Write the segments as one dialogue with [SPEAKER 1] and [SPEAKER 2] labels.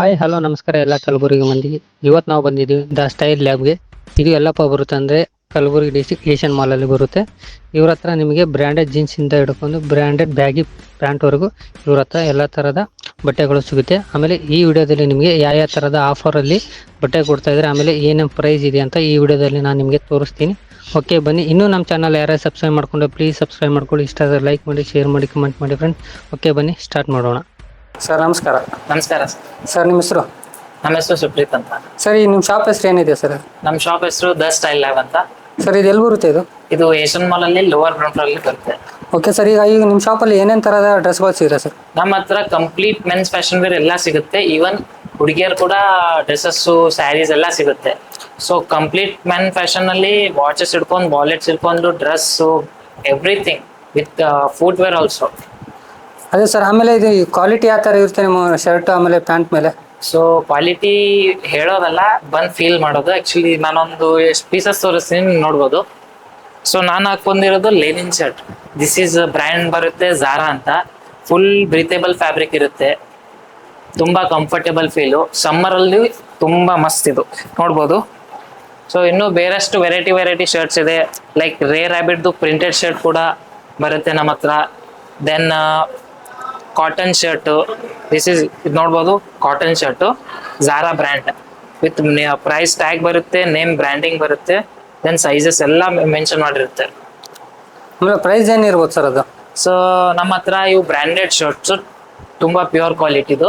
[SPEAKER 1] Hi hello ನಮಸ್ಕಾರ ಎಲ್ಲ ಕಲಬುರಗಿ ಮಂದಿಗೆ ಇವತ್ತು ನಾವು ಬಂದಿದ್ದೀವಿ ದ ಸ್ಟೈಲ್ ಲ್ಯಾಬ್ಗೆ ಇದು ಎಲ್ಲಪ್ಪ ಬರುತ್ತೆ ಅಂದರೆ ಕಲಬುರಗಿ ಡಿಸ್ಟಿಕ್ ಏಷ್ಯನ್ ಮಾಲಲ್ಲಿ ಬರುತ್ತೆ. ಇವ್ರ ಹತ್ರ ನಿಮಗೆ ಬ್ರ್ಯಾಂಡೆಡ್ ಜೀನ್ಸಿಂದ ಹಿಡ್ಕೊಂಡು ಬ್ರ್ಯಾಂಡೆಡ್ ಬ್ಯಾಗಿ ಪ್ಯಾಂಟ್ವರೆಗೂ ಇವ್ರ ಹತ್ರ ಎಲ್ಲ ಥರದ ಬಟ್ಟೆಗಳು ಸಿಗುತ್ತೆ. ಆಮೇಲೆ ಈ ವಿಡಿಯೋದಲ್ಲಿ ನಿಮಗೆ ಯಾವ ಯಾವ ಥರದ ಆಫರಲ್ಲಿ ಬಟ್ಟೆ ಕೊಡ್ತಾ ಇದ್ದಾರೆ ಆಮೇಲೆ ಏನೇನು ಪ್ರೈಸ್ ಇದೆ ಅಂತ ಈ ವಿಡಿಯೋದಲ್ಲಿ ನಾನು ನಿಮಗೆ ತೋರಿಸ್ತೀನಿ. ಓಕೆ ಬನ್ನಿ. ಇನ್ನೂ ನಮ್ಮ ಚಾನಲ್ ಯಾರೇ ಸಬ್ಸ್ಕ್ರೈಬ್ ಮಾಡ್ಕೊಂಡು ಪ್ಲೀಸ್ ಸಬ್ಸ್ಕ್ರೈಬ್ ಮಾಡ್ಕೊಳ್ಳಿ. ಇಷ್ಟ ಆದರೆ ಲೈಕ್ ಮಾಡಿ ಶೇರ್ ಮಾಡಿ ಕಮೆಂಟ್ ಮಾಡಿ ಫ್ರೆಂಡ್ ಓಕೆ ಬನ್ನಿ ಸ್ಟಾರ್ಟ್ ಮಾಡೋಣ. ಸರ್ ನಮಸ್ಕಾರ.
[SPEAKER 2] ನಮಸ್ಕಾರ. ಸರ್
[SPEAKER 1] ಸರ್ ನಿಮ್ಮ ಹೆಸರು?
[SPEAKER 2] ನಮ್ಮ ಹೆಸರು ಸುಪ್ರೀತ್ ಅಂತ.
[SPEAKER 1] ಸರ್ ಈ ನಿಮ್ಮ ಶಾಪ್ ಹೆಸರು ಏನಿದೆ ಸರ್?
[SPEAKER 2] ನಮ್ಮ ಶಾಪ್ ಹೆಸರು ದ ಸ್ಟೈಲ್ ಲ್ಯಾಬ್ ಅಂತ.
[SPEAKER 1] ಸರ್ ಇದು ಎಲ್ಲಿ ಬರುತ್ತೆ ಇದು?
[SPEAKER 2] ಇದು ಏಷ್ಯನ್ ಮಾಲ್ ಅಲ್ಲಿ ಲೋವರ್ ಗ್ರೌಂಡ್ ಫ್ಲೋರ್ ಅಲ್ಲಿ ಬರುತ್ತೆ.
[SPEAKER 1] ಓಕೆ ಸರ್ ಈಗ ಈಗ ನಿಮ್ಮ ಶಾಪಲ್ಲಿ ಏನೇನು ಡ್ರೆಸ್ ಡ್ರೆಸ್ಗಳು ಸಿಗುತ್ತೆ ಸರ್?
[SPEAKER 2] ನಮ್ಮ ಹತ್ರ ಕಂಪ್ಲೀಟ್ ಮೆನ್ಸ್ ಫ್ಯಾಷನ್ ವೇರ್ ಎಲ್ಲ ಸಿಗುತ್ತೆ. ಈವನ್ ಹುಡುಗಿಯರು ಕೂಡ ಡ್ರೆಸ್ಸಸ್ ಸ್ಯಾರೀಸ್ ಎಲ್ಲ ಸಿಗುತ್ತೆ. ಸೊ ಕಂಪ್ಲೀಟ್ ಮೆನ್ ಫ್ಯಾಷನ್ ಅಲ್ಲಿ ವಾಚಸ್ ಹಿಡ್ಕೊಂಡು ವಾಲೆಟ್ಸ್ ಹಿಡ್ಕೊಂಡು dress everything with footwear also
[SPEAKER 1] ಅದೇ ಸರ್, ಆಮೇಲೆ ಇದು ಕ್ವಾಲಿಟಿ ಯಾವ ಥರ ಇರುತ್ತೆ ನಿಮ್ಮ ಶರ್ಟ್ ಆಮೇಲೆ ಪ್ಯಾಂಟ್ ಮೇಲೆ?
[SPEAKER 2] ಸೊ ಕ್ವಾಲಿಟಿ ಹೇಳೋದಲ್ಲ, ಬಂದು ಫೀಲ್ ಮಾಡೋದು. ಆ್ಯಕ್ಚುಲಿ ನಾನೊಂದು ಎಷ್ಟು ಪೀಸಸ್ ತೋರಿಸ್ತೀನಿ ನೀವು ನೋಡ್ಬೋದು. ಸೊ ನಾನು ಹಾಕೊಂಡಿರೋದು linen shirt this is brand ಬರುತ್ತೆ ಝಾರಾ ಅಂತ. ಫುಲ್ ಬ್ರೀತೇಬಲ್ ಫ್ಯಾಬ್ರಿಕ್ ಇರುತ್ತೆ. ತುಂಬ ಕಂಫರ್ಟೇಬಲ್ ಫೀಲು ಸಮ್ಮರಲ್ಲಿ ತುಂಬ ಮಸ್ತ್ ಇದು. ನೋಡ್ಬೋದು. ಸೊ ಇನ್ನೂ ಬೇರೆಷ್ಟು ವೆರೈಟಿ ವೆರೈಟಿ ಶರ್ಟ್ಸ್ ಇದೆ. ಲೈಕ್ ರೇ ರ್ಯಾಬಿಟ್ದು ಪ್ರಿಂಟೆಡ್ ಶರ್ಟ್ ಕೂಡ ಬರುತ್ತೆ ನಮ್ಮ ಹತ್ರ. Then cotton shirt this is ಇದು ನೋಡ್ಬೋದು cotton shirt Zara brand with price tag ಬರುತ್ತೆ ನೇಮ್ ಬ್ರ್ಯಾಂಡಿಂಗ್ ಬರುತ್ತೆ ದೆನ್ ಸೈಜಸ್ ಎಲ್ಲ ಮೆನ್ಷನ್ ಮಾಡಿರುತ್ತೆ.
[SPEAKER 1] ಪ್ರೈಸ್ ಏನಿರ್ಬೋದು ಸರ್ ಅದು?
[SPEAKER 2] ಸೊ ನಮ್ಮ ಹತ್ರ ಇವು ಬ್ರ್ಯಾಂಡೆಡ್ ಶರ್ಟ್ಸ್ ತುಂಬ ಪ್ಯೂರ್ ಕ್ವಾಲಿಟಿದು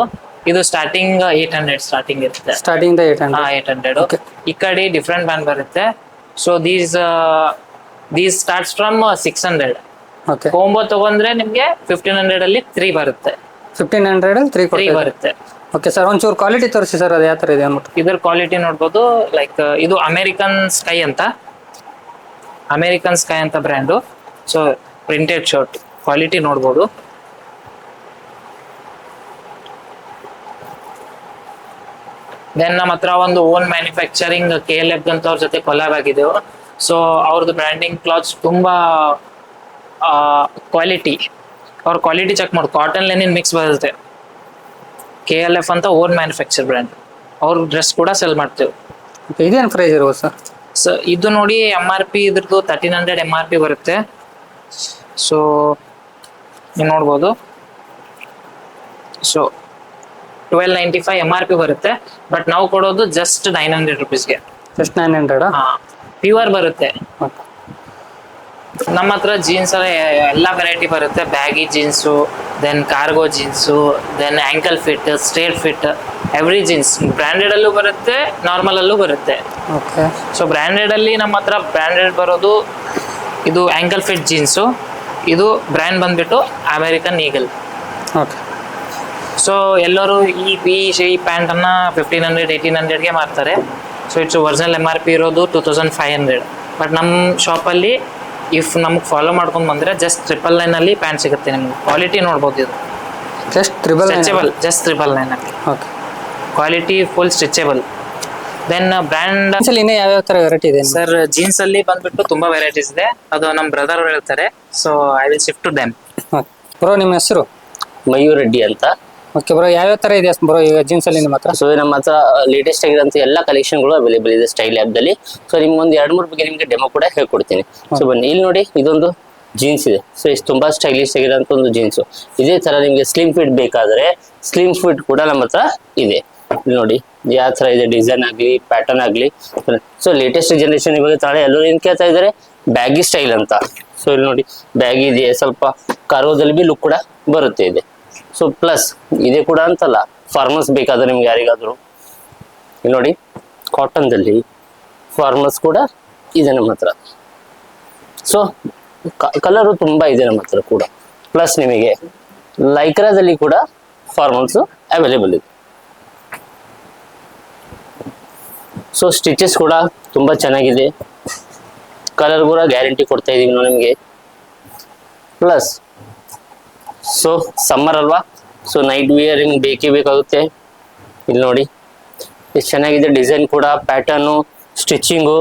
[SPEAKER 2] ಇದು ಸ್ಟಾರ್ಟಿಂಗ್ ಏಟ್ ಹಂಡ್ರೆಡ್ ಸ್ಟಾರ್ಟಿಂಗ್ ಇರುತ್ತೆ.
[SPEAKER 1] Starting eight hundred
[SPEAKER 2] eight hundred
[SPEAKER 1] Okay.
[SPEAKER 2] ಈ ಕಡೆ ಡಿಫ್ರೆಂಟ್ ಬ್ರ್ಯಾಂಡ್ ಬರುತ್ತೆ. So these these starts from six hundred combo ತಗೊಂಡ್ರೆ ನಿಮ್ಗೆ ಫಿಫ್ಟೀನ್ ಹಂಡ್ರೆಡ್ ಅಲ್ಲಿ ತ್ರೀ ಬರುತ್ತೆ.
[SPEAKER 1] ಫಿಫ್ಟೀನ್ ಹಂಡ್ರೆಡ್ ಅಲ್ಲಿ
[SPEAKER 2] ತ್ರೀ
[SPEAKER 1] ತ್ರೀ
[SPEAKER 2] ಬರುತ್ತೆ.
[SPEAKER 1] ಓಕೆ ಸರ್ ಒಂಚೂರು ಕ್ವಾಲಿಟಿ ತೋರಿಸಿ ಸರ್ ಅದು ಯಾವ ಥರ ಇದೆ ಅಂದ್ಬಿಟ್ಟು.
[SPEAKER 2] ಇದ್ರ ಕ್ವಾಲಿಟಿ ನೋಡ್ಬೋದು ಲೈಕ್ ಇದು ಅಮೇರಿಕನ್ ಸ್ಕೈ ಅಂತ. ಅಮೇರಿಕನ್ ಸ್ಕೈ ಅಂತ brand so printed shirt quality ನೋಡ್ಬೋದು. ದೆನ್ ನಮ್ಮ ಹತ್ರ ಒಂದು own manufacturing K L F ಅಂತ ಅವ್ರ ಜೊತೆ ಕೊಲಾಬ್ ಆಗಿದ್ದೆವು ಸೊ ಅವ್ರದ್ದು ಬ್ರ್ಯಾಂಡಿಂಗ್ ಕ್ಲಾತ್ಸ್ ತುಂಬಾ ಕ್ವಾಲಿಟಿ ಅವ್ರ ಕ್ವಾಲಿಟಿ ಚೆಕ್ ಮಾಡಿ. ಕಾಟನ್ ಲೆನಿನ್ ಮಿಕ್ಸ್ ಬರುತ್ತೆ. ಕೆ ಎಲ್ ಎಫ್ ಅಂತ ಓನ್ ಮ್ಯಾನುಫ್ಯಾಕ್ಚರ್ ಬ್ರ್ಯಾಂಡ್ ಅವ್ರ ಡ್ರೆಸ್ ಕೂಡ ಸೆಲ್ ಮಾಡ್ತೇವೆ.
[SPEAKER 1] ಓಕೆ ಇದೇನು ಪ್ರೈಸ್ ಇರ್ಬೋದು ಸರ್
[SPEAKER 2] ಸೊ ಇದು ನೋಡಿ ಎಂ ಆರ್ ಪಿ ಇದ್ರದ್ದು thirteen hundred M R P ಬರುತ್ತೆ. ಸೊ ನೀವು ನೋಡ್ಬೋದು. So twelve ninety five M R P ಬರುತ್ತೆ. ಬಟ್ ನಾವು ಕೊಡೋದು ಜಸ್ಟ್ ನೈನ್ ಹಂಡ್ರೆಡ್ ರುಪೀಸ್ಗೆ
[SPEAKER 1] ಜಸ್ಟ್ ನೈನ್ ಹಂಡ್ರೆಡಾ
[SPEAKER 2] ಪ್ಯೂರ್ ಬರುತ್ತೆ.
[SPEAKER 1] ಓಕೆ
[SPEAKER 2] ನಮ್ಮ ಹತ್ರ ಜೀನ್ಸ್ ಎಲ್ಲ ವೆರೈಟಿ ಬರುತ್ತೆ. Baggy jeans then cargo jeans then ankle fit straight fit every jeans branded ಅಲ್ಲೂ ಬರುತ್ತೆ ನಾರ್ಮಲ್ ಅಲ್ಲೂ ಬರುತ್ತೆ.
[SPEAKER 1] ಓಕೆ
[SPEAKER 2] ಸೊ ಬ್ರ್ಯಾಂಡೆಡ್ ಅಲ್ಲಿ ನಮ್ಮ ಹತ್ರ ಬ್ರ್ಯಾಂಡೆಡ್ ಬರೋದು ಇದು ಆಂಕಲ್ ಫಿಟ್ ಜೀನ್ಸು ಇದು ಬ್ರ್ಯಾಂಡ್ ಬಂದ್ಬಿಟ್ಟು ಅಮೇರಿಕನ್ ಈಗಲ್
[SPEAKER 1] ಓಕೆ
[SPEAKER 2] ಸೊ ಎಲ್ಲರೂ ಈ ಪಿ ಈ ಪ್ಯಾಂಟನ್ನು ಫಿಫ್ಟೀನ್ ಹಂಡ್ರೆಡ್ ಏಯ್ಟೀನ್ ಹಂಡ್ರೆಡ್ಗೆ ಮಾರ್ತಾರೆ. So it's original M R P ಇರೋದು two thousand five hundred but ನಮ್ಮ ಶಾಪಲ್ಲಿ ಇಫ್ ನಮಗೆ ಫಾಲೋ ಮಾಡ್ಕೊಂಡು ಬಂದರೆ ಜಸ್ಟ್ ಟ್ರಿಪಲ್ ನೈನಲ್ಲಿ ಪ್ಯಾಂಟ್ ಸಿಗುತ್ತೆ ನಿಮ್ಗೆ. ಕ್ವಾಲಿಟಿ ನೋಡ್ಬೋದು ಇದು.
[SPEAKER 1] Just triple
[SPEAKER 2] stretchable just triple ನೈನಲ್ಲಿ
[SPEAKER 1] okay
[SPEAKER 2] quality full stretchable then brand
[SPEAKER 1] ಅಲ್ಲಿ ಇನ್ನೂ ಯಾವ್ಯಾವ ಥರ ವೆರೈಟಿ ಇದೆ
[SPEAKER 2] ಸರ್ ಜೀನ್ಸ್ ಅಲ್ಲಿ ಬಂದ್ಬಿಟ್ಟು ತುಂಬಾ ವೆರೈಟೀಸ್ ಇದೆ. ಅದು ನಮ್ಮ ಬ್ರದರ್ ಹೇಳ್ತಾರೆ. So I will shift to them
[SPEAKER 1] bro ನಿಮ್ಮ ಹೆಸರು?
[SPEAKER 3] ಮಯೂರ್ ರೆಡ್ಡಿ ಅಂತ.
[SPEAKER 1] ಓಕೆ ಬ್ರೋ ಯಾವ ತರ ಇದೆ ಬ್ರೋ ಈಗ ಜೀನ್ಸಲ್ಲಿ ನಿಮ್ಮ ಹತ್ರ?
[SPEAKER 3] ಸೊ ನಮ್ಮ ಹತ್ರ ಲೇಟೆಸ್ಟ್ ಆಗಿರೋಂಥ ಎಲ್ಲ ಕಲೆಕ್ಷನ್ಗಳು ಅವೈಲೇಬಲ್ ಇದೆ ಸ್ಟೈಲ್ ದಲ್ಲಿ. ಸೊ ನಿಮ್ಗೆ ಒಂದು ಎರಡು ಮೂರು ಬಗ್ಗೆ ನಿಮಗೆ ಡೆಮೋ ಕೂಡ ಹೇಳ್ಕೊಡ್ತೀನಿ. ಸೊ ಬನ್ನಿ, ಇಲ್ಲಿ ನೋಡಿ ಇದೊಂದು ಜೀನ್ಸ್ ಇದೆ. ಸೊ ಇದು ತುಂಬಾ ಸ್ಟೈಲಿಶ್ ಆಗಿರೋಂಥ ಒಂದು ಜೀನ್ಸು ಇದೇ ತರ ನಿಮಗೆ ಸ್ಲಿಮ್ ಫಿಟ್ ಬೇಕಾದ್ರೆ ಸ್ಲಿಮ್ ಫಿಟ್ ಕೂಡ ನಮ್ಮ ಹತ್ರ ಇದೆ. ನೋಡಿ ಯಾವ ತರ ಇದೆ? ಡಿಸೈನ್ ಆಗಲಿ ಪ್ಯಾಟರ್ನ್ ಆಗಲಿ. ಸೊ ಲೇಟೆಸ್ಟ್ ಜನರೇಷನ್ ಇವಾಗ ತಾಳೆ ಎಲ್ಲರೂ ಏನ್ ಕೇಳ್ತಾ ಇದ್ದಾರೆ? ಬ್ಯಾಗಿ ಸ್ಟೈಲ್ ಅಂತ. ಸೊ ಇಲ್ಲಿ ನೋಡಿ ಬ್ಯಾಗಿ ಇದೆ. ಸ್ವಲ್ಪ ಕರೋದಲ್ಲಿ ಬಿ ಲುಕ್ ಕೂಡ ಬರುತ್ತೆ ಇದೆ. ಸೊ ಪ್ಲಸ್ ಇದೆ ಕೂಡ ಅಂತಲ್ಲ ಫಾರ್ಮರ್ಸ್ ಬೇಕಾದ್ರೆ ನಿಮ್ಗೆ ಯಾರಿಗಾದ್ರು. ಇಲ್ಲಿ ನೋಡಿ ಕಾಟನ್ದಲ್ಲಿ ಫಾರ್ಮರ್ಸ್ ಕೂಡ ಇದೆ ನಮ್ಮ ಹತ್ರ. ಸೊ ಕಲರು ತುಂಬಾ ಇದೆ ನಮ್ಮ ಹತ್ರ ಕೂಡ. ಪ್ಲಸ್ ನಿಮಗೆ ಲೈಕ್ರಾದಲ್ಲಿ ಕೂಡ ಫಾರ್ಮಲ್ಸ್ ಅವೈಲೇಬಲ್ ಇದೆ. ಸೊ ಸ್ಟಿಚಸ್ ಕೂಡ ತುಂಬಾ ಚೆನ್ನಾಗಿದೆ. ಕಲರ್ ಕೂಡ ಗ್ಯಾರಂಟಿ ಕೊಡ್ತಾ ಇದೀವಿ ನಾವು ನಿಮಗೆ. ಪ್ಲಸ್ ಸೊ ಸಮ್ಮರ್ ಅಲ್ವಾ? ಸೊ ನೈಟ್ ವಿಯರಿಂಗ್ ಬೇಕೇ ಬೇಕಾಗುತ್ತೆ. ಇಲ್ಲಿ ನೋಡಿ. ಎಷ್ಟು ಚೆನ್ನಾಗಿದೆ ಡಿಸೈನ್ ಕೂಡ ಪ್ಯಾಟರ್ನು ಸ್ಟಿಚಿಂಗು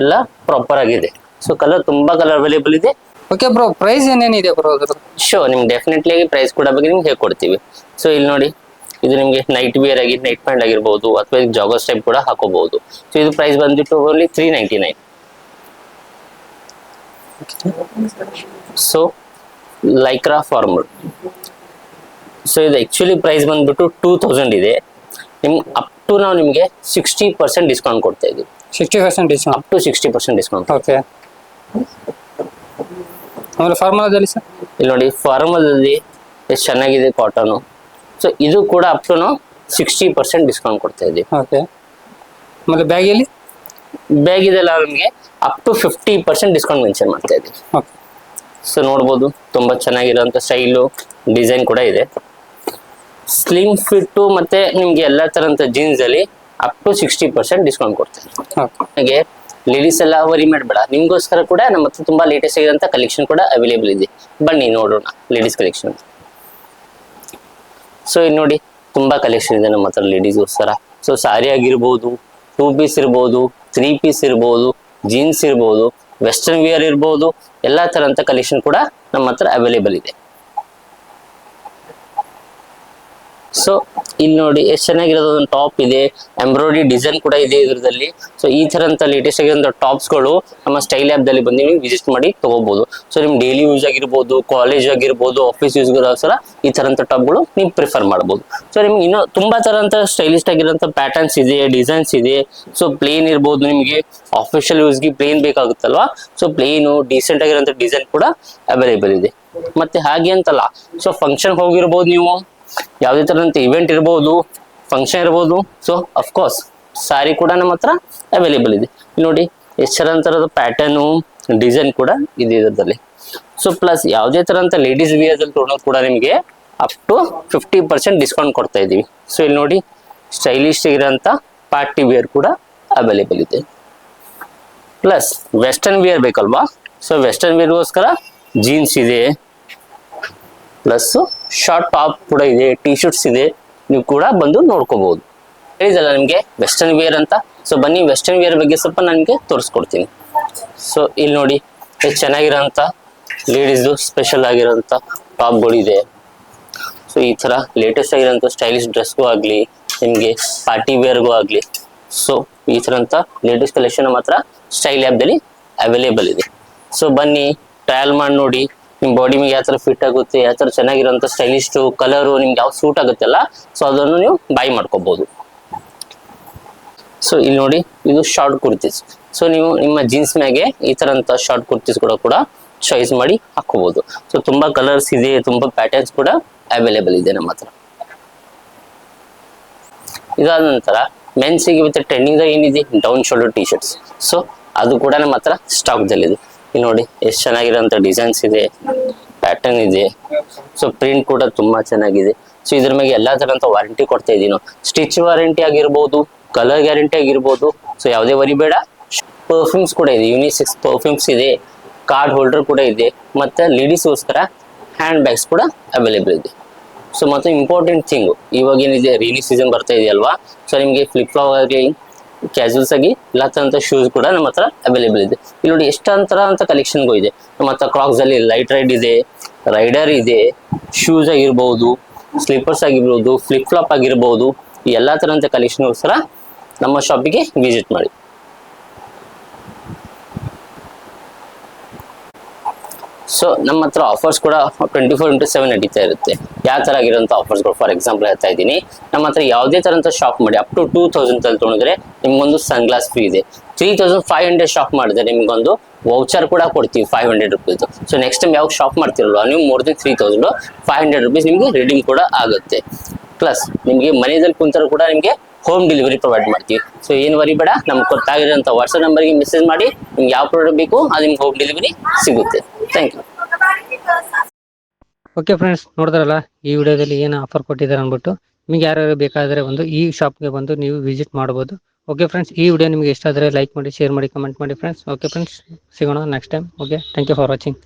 [SPEAKER 3] ಎಲ್ಲ ಪ್ರಾಪರ್ ಆಗಿದೆ. ಸೊ ಕಲರ್ ತುಂಬಾ ಕಲರ್ ಅವೈಲೇಬಲ್ ಇದೆ.
[SPEAKER 1] ಓಕೆ ಬ್ರೋ ಪ್ರೈಸ್ ಏನೇನಿದೆ ಬ್ರೋ ಅದ್ರ
[SPEAKER 3] ಶೋ ನಿಮ್ಗೆ ಡೆಫಿನೆಟ್ಲಿ ಆಗಿ ಪ್ರೈಸ್ ಕೂಡ ಬಗ್ಗೆ ನಿಮ್ಗೆ ಹೇಳ್ಕೊಡ್ತೀವಿ. ಸೊ ಇಲ್ಲಿ ನೋಡಿ. ಇದು ನಿಮಗೆ ನೈಟ್ ವಿಯರ್ ಆಗಿ ನೈಟ್ ಪ್ಯಾಂಟ್ ಆಗಿರ್ಬೋದು ಅಥವಾ ಜಾಗರ್ಸ್ ಟೈಪ್ ಕೂಡ ಹಾಕೋಬಹುದು ಸೊ ಇದು ಪ್ರೈಸ್ ಬಂದ್ಬಿಟ್ಟು only three ninety nine so Lycra formal so ಇದು ಆ್ಯಕ್ಚುಲಿ ಪ್ರೈಸ್ ಬಂದ್ಬಿಟ್ಟು ಟೂ ತೌಸಂಡ್ ಇದೆ. ನಿಮ್ ಅಪ್ ಟು ನಾವು ನಿಮಗೆ ಸಿಕ್ಸ್ಟಿ ಪರ್ಸೆಂಟ್ ಡಿಸ್ಕೌಂಟ್ ಕೊಡ್ತಾ ಇದ್ದೀವಿ.
[SPEAKER 4] Sixty percent discount
[SPEAKER 3] up to sixty percent discount
[SPEAKER 4] okay ಆಮೇಲೆ ಫಾರ್ಮಲಾದಲ್ಲಿ ಸರ್?
[SPEAKER 3] ಇಲ್ಲಿ ನೋಡಿ ಫಾರ್ಮಲ್ ಅಲ್ಲಿ ಎಷ್ಟು ಚೆನ್ನಾಗಿದೆ ಕಾಟನು ಸೊ ಇದು ಕೂಡ ಅಪ್ ಟು ನಾವು ಸಿಕ್ಸ್ಟಿ ಪರ್ಸೆಂಟ್ ಡಿಸ್ಕೌಂಟ್ ಕೊಡ್ತಾ ಇದ್ದೀವಿ.
[SPEAKER 4] ಓಕೆ ಆಮೇಲೆ ಬ್ಯಾಗಲ್ಲಿ
[SPEAKER 3] ಬ್ಯಾಗ್ ಇದೆಲ್ಲ ನಮಗೆ up to fifty percent discount mention ಮಾಡ್ತಾ ಇದ್ದೀವಿ.
[SPEAKER 4] ಓಕೆ
[SPEAKER 3] ಸೊ ನೋಡ್ಬೋದು ತುಂಬಾ ಚೆನ್ನಾಗಿರೋಂಥ ಸ್ಟೈಲು ಡಿಸೈನ್ ಕೂಡ ಇದೆ. ಸ್ಲಿಮ್ ಫಿಟ್ಟು ಮತ್ತೆ ನಿಮ್ಗೆ ಎಲ್ಲ ತರಂತ ಜೀನ್ಸ್ ಅಲ್ಲಿ up to sixty percent discount ಕೊಡ್ತಾರೆ.
[SPEAKER 4] ಓಕೆ
[SPEAKER 3] ಹಾಗೆ ಲೇಡೀಸ್ ಎಲ್ಲ ವರಿ ಮಾಡಬೇಡ. ನಿಮ್ಗೋಸ್ಕರ ಕೂಡ ನಮ್ಮ ಹತ್ರ ತುಂಬಾ ಲೇಟೆಸ್ಟ್ ಆಗಿರೋಂಥ ಕಲೆಕ್ಷನ್ ಕೂಡ ಅವೈಲೇಬಲ್ ಇದೆ. ಬನ್ನಿ ನೋಡೋಣ ಲೇಡೀಸ್ ಕಲೆಕ್ಷನ್ ಸೊ ಇಲ್ಲಿ ನೋಡಿ ತುಂಬಾ ಕಲೆಕ್ಷನ್ ಇದೆ ನಮ್ಮ ಹತ್ರ ಲೇಡೀಸ್ಗೋಸ್ಕರ ಸೊ ಸಾರಿ ಆಗಿರ್ಬೋದು ಟೂ ಪೀಸ್ ಇರ್ಬೋದು ತ್ರೀ ಪೀಸ್ ಇರ್ಬೋದು ಜೀನ್ಸ್ ಇರ್ಬೋದು ವೆಸ್ಟರ್ನ್ ವಿಯರ್ ಇರ್ಬೋದು ಎಲ್ಲಾ ತರಹದ ಕಲೆಕ್ಷನ್ ಕೂಡ ನಮ್ಮ ಹತ್ರ ಅವೈಲೇಬಲ್ ಇದೆ. ಸೊ ಇಲ್ಲಿ ನೋಡಿ, ಎಷ್ಟು ಚೆನ್ನಾಗಿರೋದು ಒಂದು ಟಾಪ್ ಇದೆ. ಎಂಬ್ರಾಯ್ಡ್ರಿ ಡಿಸೈನ್ ಕೂಡ ಇದೆ ಇದರಲ್ಲಿ ಸೊ ಈ ತರಂತ ಲೇಟೆಸ್ಟ್ ಆಗಿರೋ ಟಾಪ್ಸ್ಗಳು ನಮ್ಮ ಸ್ಟೈಲ್ ದಲ್ಲಿ ಬಂದು ನೀವು ವಿಸಿಟ್ ಮಾಡಿ ತಗೋಬಹುದು ಸೊ ನಿಮ್ ಡೈಲಿ ಯೂಸ್ ಆಗಿರ್ಬೋದು ಕಾಲೇಜ್ ಆಗಿರ್ಬೋದು ಆಫೀಸ್ ಯೂಸ್ಗೋಸ್ಕರ ಈ ತರ ಟಾಪ್ಗಳು ನೀವು ಪ್ರಿಫರ್ ಮಾಡಬಹುದು ಸೊ ನಿಮ್ಗೆ ಇನ್ನೂ ತುಂಬಾ ತರಂತ ಸ್ಟೈಲಿಸ್ಟ್ ಆಗಿರೋಂಥ ಪ್ಯಾಟರ್ನ್ಸ್ ಇದೆ ಡಿಸೈನ್ಸ್ ಇದೆ. ಸೊ ಪ್ಲೇನ್ ಇರ್ಬೋದು ನಿಮಗೆ. ಆಫಿಷಿಯಲ್ ಯೂಸ್ಗೆ ಪ್ಲೇನ್ ಬೇಕಾಗುತ್ತಲ್ವಾ? ಸೊ ಪ್ಲೇನು ಡೀಸೆಂಟ್ ಆಗಿರೋಂಥ ಡಿಸೈನ್ ಕೂಡ ಅವೈಲೇಬಲ್ ಇದೆ. ಮತ್ತೆ ಹಾಗೆ ಅಂತಲ್ಲ. ಸೊ ಫಂಕ್ಷನ್ ಹೋಗಿರ್ಬೋದು ನೀವು. ಯಾವುದೇ ತರಂತ ಇವೆಂಟ್ ಇರ್ಬೋದು ಫಂಕ್ಷನ್ ಇರ್ಬೋದು. ಸೊ ಅಫ್ಕೋರ್ಸ್ ಸಾರಿ ಕೂಡ ನಮ್ಮ ಹತ್ರ ಅವೈಲೇಬಲ್ ಇದೆ. ನೋಡಿ ಎಷ್ಟು ಥರದ ಪ್ಯಾಟರ್ನು ಡಿಸೈನ್ ಕೂಡ ಇದೆ ಇದರಲ್ಲಿ. ಸೊ ಪ್ಲಸ್ ಯಾವುದೇ ತರಂತ ಲೇಡೀಸ್ ವಿಯರ್ ತೊಗೊಂಡ್ರು ಕೂಡ ನಿಮಗೆ up to fifty percent discount ಕೊಡ್ತಾ ಇದ್ದೀವಿ. ಸೊ ಇಲ್ಲಿ ನೋಡಿ ಸ್ಟೈಲಿಶ್ ಇರೋಂಥ ಪಾರ್ಟಿ ವಿಯರ್ ಕೂಡ ಅವೈಲೇಬಲ್ ಇದೆ. ಪ್ಲಸ್ ವೆಸ್ಟರ್ನ್ ವಿಯರ್ ಬೇಕಲ್ವಾ? ಸೊ ವೆಸ್ಟರ್ನ್ ವಿಯರ್ಗೋಸ್ಕರ ಜೀನ್ಸ್ ಇದೆ. ಪ್ಲಸ್ ಶಾರ್ಟ್ ಟಾಪ್ ಕೂಡ ಇದೆ ಟಿ ಶರ್ಟ್ಸ್ ಇದೆ. ನೀವು ಕೂಡ ಬಂದು ನೋಡ್ಕೋಬಹುದು. ಹೇಳಿದಲ್ಲ ನಿಮಗೆ ವೆಸ್ಟರ್ನ್ ವೇರ್ ಅಂತ? ಸೊ ಬನ್ನಿ ವೆಸ್ಟರ್ನ್ ವೇರ್ ಬಗ್ಗೆ ಸ್ವಲ್ಪ ನನಗೆ ತೋರಿಸ್ಕೊಡ್ತೀನಿ. ಸೊ ಇಲ್ಲಿ ನೋಡಿ ಎಷ್ಟು ಚೆನ್ನಾಗಿರೋಂಥ ಲೇಡೀಸ್ದು ಸ್ಪೆಷಲ್ ಆಗಿರೋಂಥ ಟಾಪ್ಗಳಿದೆ. ಸೊ ಈ ಥರ ಲೇಟೆಸ್ಟ್ ಆಗಿರೋಂಥ ಸ್ಟೈಲಿಶ್ ಡ್ರೆಸ್ಗೂ ಆಗಲಿ, ನಿಮಗೆ ಪಾರ್ಟಿ ವೇರ್ಗೂ ಆಗಲಿ. ಸೊ ಈ ಥರ ಅಂತ ಲೇಟೆಸ್ಟ್ ಕಲೆಕ್ಷನ್ ಮಾತ್ರ ಸ್ಟೈಲ್ ಆ್ಯಪ್ದಲ್ಲಿ ಅವೈಲೇಬಲ್ ಇದೆ. ಸೊ ಬನ್ನಿ ಟ್ರಯಲ್ ಮಾಡಿ ನೋಡಿ. ನಿಮ್ಮ ಬಾಡಿ ಮೇಲೆ ಯಾವ ತರ ಫಿಟ್ ಆಗುತ್ತೆ ಯಾವ ತರ ಚೆನ್ನಾಗಿರೋಂಥ ಸ್ಟೈಲಿಶ್ ಕಲರ್ ನಿಮ್ಗೆ ಯಾವ ಸೂಟ್ ಆಗುತ್ತಲ್ಲ ಸೊ ಅದನ್ನು ನೀವು ಬೈ ಮಾಡ್ಕೋಬಹುದು ಸೊ ಇಲ್ಲಿ ನೋಡಿ, ಇದು ಶಾರ್ಟ್ ಕುರ್ತೀಸ್ ಸೊ ನೀವು ನಿಮ್ಮ ಜೀನ್ಸ್ ಮ್ಯಾಗೆ ಈ ತರಂತ ಶಾರ್ಟ್ ಕುರ್ತೀಸ್ ಕೂಡ ಕೂಡ ಚಾಯ್ಸ್ ಮಾಡಿ ಹಾಕೋಬಹುದು ಸೊ ತುಂಬಾ ಕಲರ್ಸ್ ಇದೆ, ತುಂಬಾ ಪ್ಯಾಟರ್ನ್ಸ್ ಕೂಡ ಅವೈಲೇಬಲ್ ಇದೆ ನಮ್ಮ ಹತ್ರ. ಇದಾದ ನಂತರ ಮೆನ್ಸಿಗೆ ಮತ್ತೆ ಟ್ರೆಂಡಿಂಗ್ ಏನಿದೆ? Down shoulder T shirts so ಅದು ಕೂಡ ನಮ್ಮ ಹತ್ರ ಸ್ಟಾಕ್ ದಲ್ಲಿದೆ. ಇಲ್ಲಿ ನೋಡಿ, ಎಷ್ಟು ಚೆನ್ನಾಗಿರೋಂಥ ಡಿಸೈನ್ಸ್ ಇದೆ ಪ್ಯಾಟರ್ನ್ ಇದೆ. ಸೊ ಪ್ರಿಂಟ್ ಕೂಡ ತುಂಬಾ ಚೆನ್ನಾಗಿದೆ. ಸೊ ಇದ್ರ ಮೇಲೆ ಎಲ್ಲಾ ತರಂತ ವಾರಂಟಿ ಕೊಡ್ತಾ ಇದೀವಿ ನಾವು ಸ್ಟಿಚ್ ವಾರಂಟಿ ಆಗಿರ್ಬೋದು ಕಲರ್ ಗ್ಯಾರಂಟಿ ಆಗಿರ್ಬೋದು ಸೊ ಯಾವುದೇ ವರಿ ಬೇಡ. ಪರ್ಫ್ಯೂಮ್ಸ್ ಕೂಡ ಇದೆ ಯೂನಿಸೆಕ್ಸ್ ಪರ್ಫ್ಯೂಮ್ಸ್ ಇದೆ ಕಾರ್ಡ್ ಹೋಲ್ಡರ್ ಕೂಡ ಇದೆ, ಮತ್ತೆ ಲೇಡೀಸ್ಗೋಸ್ಕರ ಹ್ಯಾಂಡ್ ಬ್ಯಾಗ್ಸ್ ಕೂಡ ಅವೈಲೇಬಲ್ ಇದೆ. ಸೊ ಮತ್ತೆ ಇಂಪಾರ್ಟೆಂಟ್ ಥಿಂಗ್ ಇವಾಗ ಏನಿದೆ ರೈನಿ ಸೀಸನ್ ಬರ್ತಾ ಇದೆಯಲ್ವಾ? ಸೊ ನಿಮಗೆ ಫ್ಲಿಪ್ ಫ್ಲಾಪ್ ಆಗಲಿ ಕ್ಯಾಶುವಲ್ಸ್ ಆಗಿ ಎಲ್ಲ ಶೂಸ್ ಕೂಡ ನಮ್ಮ ಹತ್ರ ಅವೈಲೇಬಲ್ ಇದೆ. ಇಲ್ಲಿ ನೋಡಿ ಎಷ್ಟಂತರ ಅಂತ ಕಲೆಕ್ಷನ್ಗೂ ಇದೆ. ನಮ್ಮ ಹತ್ರ ಕ್ರಾಕ್ಸ್ ಅಲ್ಲಿ ಲೈಟ್ ರೈಡ್ ಇದೆ ರೈಡರ್ ಇದೆ ಶೂಸ್ ಆಗಿರ್ಬೋದು ಸ್ಲೀಪರ್ಸ್ ಆಗಿರ್ಬೋದು ಫ್ಲಿಪ್ ಫ್ಲಾಪ್ ಆಗಿರ್ಬೋದು ಎಲ್ಲ ತರಂತ ಕಲೆಕ್ಷನ್ಗೋಸ್ಕರ ನಮ್ಮ ಶಾಪಿಗೆ ವಿಸಿಟ್ ಮಾಡಿ. ಸೊ ನಮ್ಮ ಹತ್ರ ಆಫರ್ಸ್ ಕೂಡ ಟ್ವೆಂಟಿ ಫೋರ್ ಇಂಟು ಸೆವೆನ್ ನಡೀತಾ ಇರುತ್ತೆ. ಯಾವ ಥರ ಆಗಿರೋಂಥ ಆಫರ್ಸ್ಗಳು ಫಾರ್ ಎಕ್ಸಾಂಪಲ್ ಹೇಳ್ತಾ ಇದ್ದೀನಿ. ನಮ್ಮ ಹತ್ರ ಯಾವುದೇ ತರಂತ ಶಾಪ್ ಮಾಡಿ ಅಪ್ ಟು ಟೂ ತೌಸಂಡ್ ಅಲ್ಲಿ ತೊಗೊಂಡ್ರೆ ನಿಮ್ಗೊಂದು ಸನ್ಗ್ಲಾಸ್ ಫ್ರೀ ಇದೆ. Three thousand five hundred shop ಮಾಡಿದ್ರೆ ನಿಮ್ಗೊಂದು ವೌಚರ್ ಕೂಡ ಕೊಡ್ತೀವಿ five hundred rupees so next time ಯಾವಾಗ ಶಾಪ್ ಮಾಡ್ತಿರಲ್ವ? ನೀವು more then three thousand five hundred rupees ನಿಮಗೆ ರೀಡಿಂಗ್ ಕೂಡ ಆಗುತ್ತೆ. ಪ್ಲಸ್ ನಿಮಗೆ ಮನೆಯಲ್ಲಿ ಕುಂತರೂ ಕೂಡ ನಿಮಗೆ ಹೋಮ್ ಡೆಲಿವರಿ ಪ್ರೊವೈಡ್ ಮಾಡ್ತೀವಿ. ಸೊ ಏನು ವರಿ ಬೇಡ, ನಮ್ಗೆ ಗೊತ್ತಾಗಿರೋಂಥ ವಾಟ್ಸಪ್ ನಂಬರ್ಗೆ ಮೆಸೇಜ್ ಮಾಡಿ, ನಿಮ್ಗೆ ಯಾವ ಪ್ರಾಡಕ್ಟ್ ಬೇಕು, ಅದು ನಿಮ್ಗೆ ಹೋಮ್ ಡೆಲಿವರಿ ಸಿಗುತ್ತೆ. ಥ್ಯಾಂಕ್ ಯು
[SPEAKER 1] ಓಕೆ ಫ್ರೆಂಡ್ಸ್ ನೋಡಿದ್ರಲ್ಲ, ಈ ವಿಡಿಯೋದಲ್ಲಿ ಏನು ಆಫರ್ ಕೊಟ್ಟಿದ್ದಾರೆ ಅಂದ್ಬಿಟ್ಟು, ನಿಮಗೆ ಯಾರ್ಯಾರು ಬೇಕಾದರೆ ಒಂದು ಈ ಶಾಪ್ಗೆ ಬಂದು ನೀವು ವಿಸಿಟ್ ಮಾಡ್ಬೋದು. ಓಕೆ ಫ್ರೆಂಡ್ಸ್ ಈ ವಿಡಿಯೋ ನಿಮಗೆ ಇಷ್ಟ ಆದರೆ ಲೈಕ್ ಮಾಡಿ ಶೇರ್ ಮಾಡಿ ಕಮೆಂಟ್ ಮಾಡಿ ಫ್ರೆಂಡ್ಸ್ ಓಕೆ ಫ್ರೆಂಡ್ಸ್ ಸಿಗೋಣ next time okay thank you for watching